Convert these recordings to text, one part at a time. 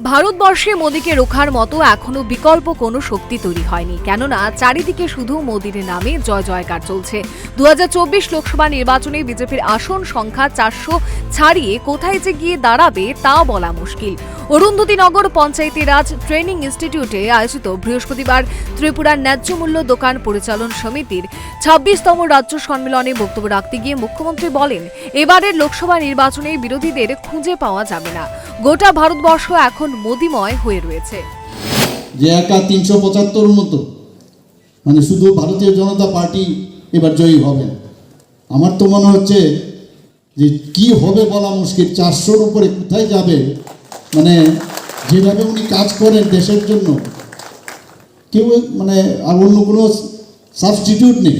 ভারতবর্ষে মোদীকে রোখার মতো এখনও বিকল্প কোনো শক্তি তৈরি হয়নি। কেননা, চারিদিকে শুধু মোদীর নামে জয় জয়কার চলছে। দু হাজার চব্বিশ লোকসভা নির্বাচনে বিজেপির আসন সংখ্যা চারশো ছাড়িয়ে কোথায় যে গিয়ে দাঁড়াবে তা বলা মুশকিল। অরুন্ধতিনগর পঞ্চায়েতি রাজ ট্রেনিং ইনস্টিটিউটে আয়োজিত বৃহস্পতিবার ত্রিপুরার ন্যায্য মূল্য দোকান পরিচালন সমিতির ছাব্বিশতম রাজ্য সম্মেলনে বক্তব্য রাখতে গিয়ে মুখ্যমন্ত্রী বলেন, এবারের লোকসভা নির্বাচনে বিরোধীদের খুঁজে পাওয়া যাবে না। গোটা ভারতবর্ষ এখন মোদিময় হয়ে রয়েছে। যে একা তিনশো পঁচাত্তর মতো মানে শুধু ভারতীয় জনতা পার্টি এবার জয়ী হবে আমার তো মনে হচ্ছে যে কি হবে বলা মুশকিল, চারশোর উপরে কোথায় যাবে মানে যেভাবে উনি কাজ করেন দেশের জন্য, কেউ মানে আর অন্য কোনো সাবস্টিটিউট নেই।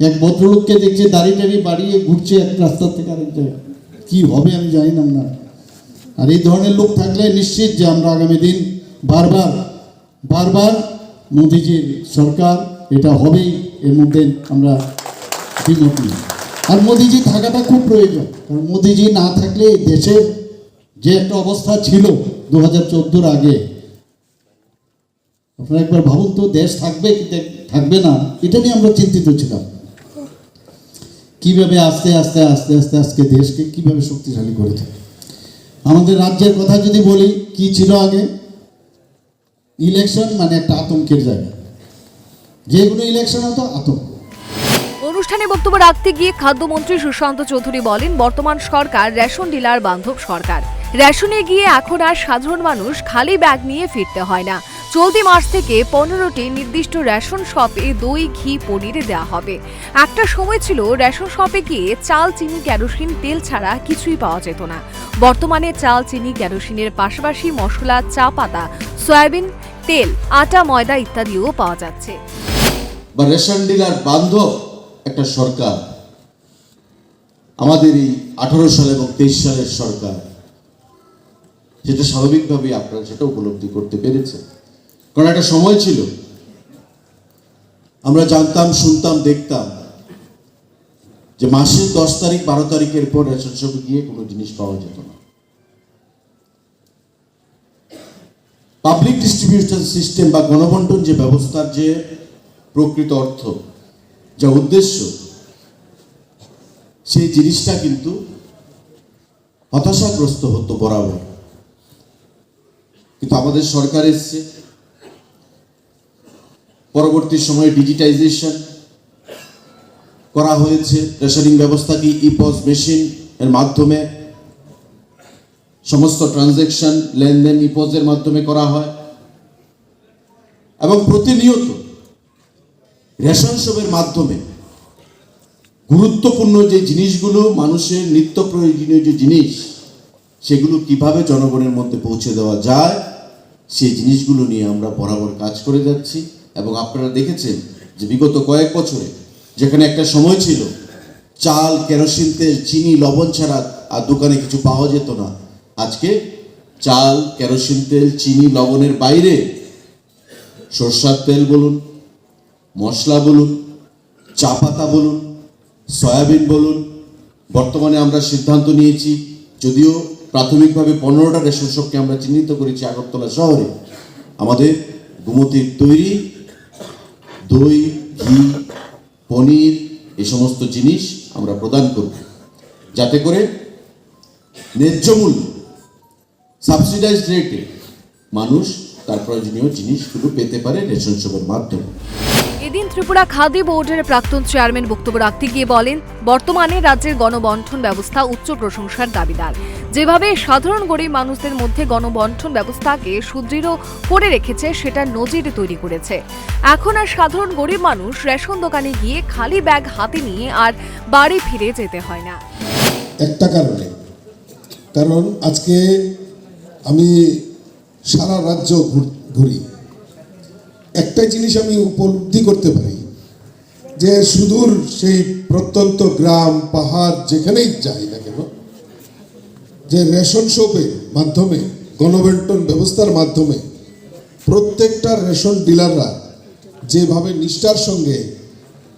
এক ভদ্রলোককে দেখছি দাড়ি টাড়ি বাড়িয়ে ঘুরছে এক রাস্তা থেকে আরেক জায়গায়। কী হবে আমি জানি না না আর এই ধরনের লোক থাকলে নিশ্চিত যে আমরা আগামী দিন বারবার বারবার মোদিজির সরকার, এটা হবেই, এর মধ্যে আমরা আর মোদিজি থাকাটা খুব প্রয়োজন, কারণ মোদিজি না থাকলে দেশের যে একটা অবস্থা ছিল দু হাজার আগে। আপনারা একবার ভাবুন তো, দেশ থাকবে থাকবে না, এটা নিয়ে আমরা চিন্তিত ছিলাম। কীভাবে আস্তে আস্তে আস্তে আস্তে আজকে দেশকে কীভাবে শক্তিশালী করেছে আমাদের রাজ্যের কথা যদি বলি, কি ছিল আগে? ইলেকশন মানে একটা আতঙ্কের জায়গা। যে কোনো ইলেকশন হতো আতঙ্ক। অনুষ্ঠানে বক্তব্য রাখতে গিয়ে খাদ্যমন্ত্রী সুশান্ত চৌধুরী বলেন, বর্তমান সরকার রেশন ডিলার বান্ধব সরকার। রেশনে গিয়ে এখন আর সাধারণ মানুষ খালি ব্যাগ নিয়ে ফিরতে হয় না। চলতি মাস থেকে পনেরোটি নির্দিষ্ট রেশন শপে দই, ঘি, পনির দেওয়া হবে। একটা সময় ছিল রেশন শপে গিয়ে চাল, চিনি ক্যারোসিন তেল ছাড়া কিছুই পাওয়া যেত না। বর্তমানে চাল, চিনি ক্যারোসিনের পাশাপাশি মশলা, চা পাতা, সয়াবিন, তেল, আটা, ময়দা ইত্যাদিও পাওয়া যাচ্ছে। রেশন ডিলার বান্ধব একটা সরকার। আমাদের এই আঠারো সাল এবং তেইশ সালের সরকার। সেটা স্বাভাবিকভাবেই আপনারা সেটা উপলব্ধি করতে পেরেছেন। কারণ একটা সময় ছিল, আমরা জানতাম, শুনতাম, দেখতাম যে মাসের দশ তারিখ, বারো তারিখের পর রেশন শপে গিয়ে কোনো জিনিস পাওয়া যেত না। পাবলিক ডিস্ট্রিবিউশন সিস্টেম বা গণবন্টন যে ব্যবস্থার যে প্রকৃত অর্থ, যা উদ্দেশ্য, সেই জিনিসটা কিন্তু হতাশাগ্রস্ত হতো বরাবর। কিন্তু আমাদের সরকার এসছে। পরবর্তী সময়ে ডিজিটাইজেশন করা হয়েছে। রেশনিং ব্যবস্থাকে ইপস মেশিন এর মাধ্যমে? সমস্ত ট্রানজেকশন লেনদেন ইপোজের মাধ্যমে করা হয়। এবং প্রতিনিয়ত রেশন শপের মাধ্যমে গুরুত্বপূর্ণ যে জিনিসগুলো, মানুষের নিত্য প্রয়োজনীয় যে জিনিস সেগুলো কীভাবে জনগণের মধ্যে পৌঁছে দেওয়া যায়, সেই জিনিসগুলো নিয়ে আমরা বরাবর কাজ করে যাচ্ছি। এবং আপনারা দেখেছেন যে বিগত কয়েক বছরে যেখানে একটা সময় ছিল, চাল, কেরোসিন, তেল, চিনি, লবণ ছাড়া আর দোকানে কিছু পাওয়া যেত না, আজকে চাল, কেরোসিন, তেল, চিনি, লবণের বাইরে সরষার তেল বলুন, মশলা বলুন, চা পাতা বলুন, সয়াবিন বলুন, বর্তমানে আমরা সিদ্ধান্ত নিয়েছি, যদিও প্রাথমিকভাবে পনেরোটা রেশন শপকে আমরা চিহ্নিত করেছি আগরতলা শহরে। আমাদের গুমতির তৈরি, দই, ঘি, পনির, এ সমস্ত জিনিস আমরা প্রদান করব। যাতে করে ন্যায্য মূল্য সাবসিডাইজড রেটে মানুষ তার প্রয়োজনীয় জিনিসগুলো পেতে পারে মাধ্যমে। এদিন ত্রিপুরা খাদি বোর্ডের প্রাক্তন চেয়ারম্যান বক্তব্য রাখতে গিয়ে বলেন বর্তমানে রাজ্যের গণবন্টন ব্যবস্থা উচ্চ প্রশংসার দাবিদার। যেভাবে সাধারণ গরিব মানুষদের মধ্যে গণবন্টন ব্যবস্থাকে সুদৃঢ় করে রেখেছে সেটা নজির তৈরি করেছে। এখন আর সাধারণ গরিব মানুষ রেশন দোকানে গিয়ে খালি ব্যাগ হাতে নিয়ে আর বাড়ি ফিরে যেতে হয় না। একটা কারণে। কারণ আজকে আমি সারা রাজ্য ঘুর- একটাই জিনিস আমি উপলব্ধি করতে পারি, যে সুদূর সেই প্রত্যন্ত গ্রাম, পাহাড় যেখানেই যাই না কেন, যে রেশন শপের মাধ্যমে, গণবন্টন ব্যবস্থার মাধ্যমে প্রত্যেকটা রেশন ডিলাররা যেভাবে নিষ্ঠার সঙ্গে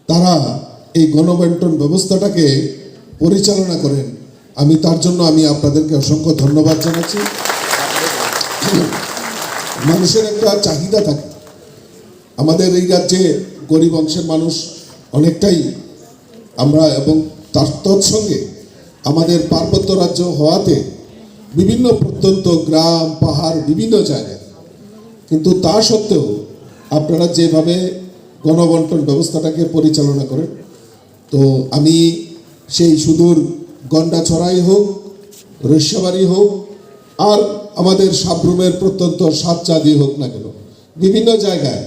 তারা এই গণবন্টন ব্যবস্থাটাকে পরিচালনা করেন, আমি তার জন্য আমি আপনাদেরকে অসংখ্য ধন্যবাদ জানাচ্ছি। মানুষের একটা চাহিদা থাকে। আমাদের এই রাজ্যে গরিব অংশের মানুষ অনেকটাই আমরা এবং তার তৎসঙ্গে আমাদের পার্বত্য রাজ্য হওয়াতে বিভিন্ন প্রত্যন্ত গ্রাম, পাহাড়, বিভিন্ন জায়গায়। কিন্তু তা সত্ত্বেও আপনারা যেভাবে গণবন্টন ব্যবস্থাটাকে পরিচালনা করেন, তো আমি সেই সুদূর গন্ডাছড়াই হোক রস্যাবাড়ি হোক আর আমাদের সাবরুমের প্রত্যন্ত সাতচাঁদি হোক না কেন, বিভিন্ন জায়গায়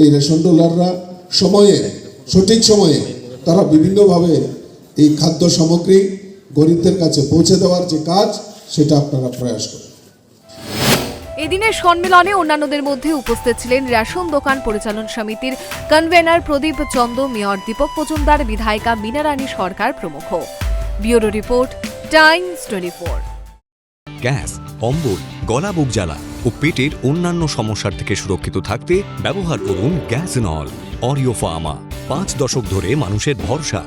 এই রেশন ডোলাররা সময়ে, সঠিক সময়ে তারা বিভিন্নভাবে এই খাদ্য সামগ্রী গরিবদের কাছে পৌঁছে দেওয়ার যে কাজ, সেটা আপনারা প্রয়াস করেন। এদিনের সম্মেলনে অন্যান্যদের মধ্যে উপস্থিত ছিলেন রেশন দোকান পরিচালন সমিতির কনভেনার প্রদীপ চন্দ, মেয়র দীপক মজুমদার, বিধায়িকা মীনারানী সরকার প্রমুখ। ব্যুরো রিপোর্ট, টাইমস টোয়েন্টি গ্যাস, অম্বল, গলা বুক জ্বালা ও পেটের অন্যান্য সমস্যার থেকে সুরক্ষিত থাকতে ব্যবহার করুন গ্যাস নল অরিও ফার্মা পাঁচ দশক ধরে মানুষের ভরসা।